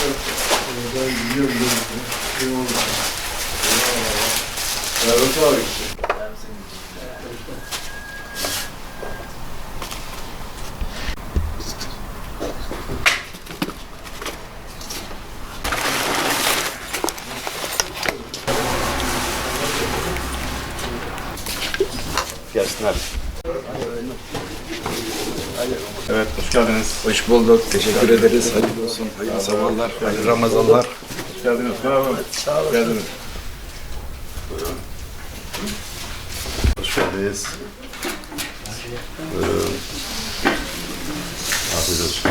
Ben biliyorum biliyorum. Şey oldu. Servet abi işte. Gelsin abi. Evet, hoş geldiniz. Hoş bulduk. Teşekkür ederiz. Hayırlı olsun. Hayırlı sabahlar. Hayırlı Ramazanlar. Hoş geldiniz. Merhaba. Sağ olun. Geldiniz. Hoş geldiniz. Buyurun. Afiyet olsun.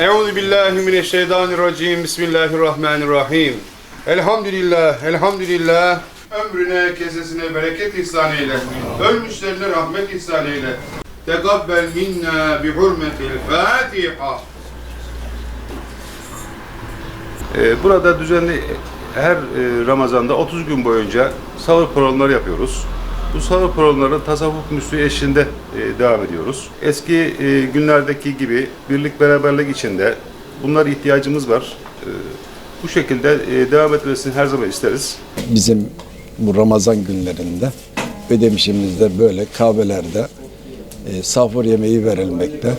Euzu billahi mineşşeytanirracim. Bismillahirrahmanirrahim. Elhamdülillah, elhamdülillah. Ömrüne, kesesine bereket ihsan eyle. Ölmüşlerine rahmet ihsan eyle. Tekabbel minna bi hurmetil Fatiha. Ee, Burada düzenli her e, Ramazan'da 30 gün boyunca sahur programları yapıyoruz. Bu sahur programları tasavvuf müslüğü eşliğinde e, devam ediyoruz. Eski e, günlerdeki gibi birlik beraberlik içinde bunlar ihtiyacımız var. E, Bu şekilde e, devam etmesini her zaman isteriz. Bizim bu Ramazan günlerinde Ödemişimizde böyle kahvelerde e, sahur yemeği verilmekte.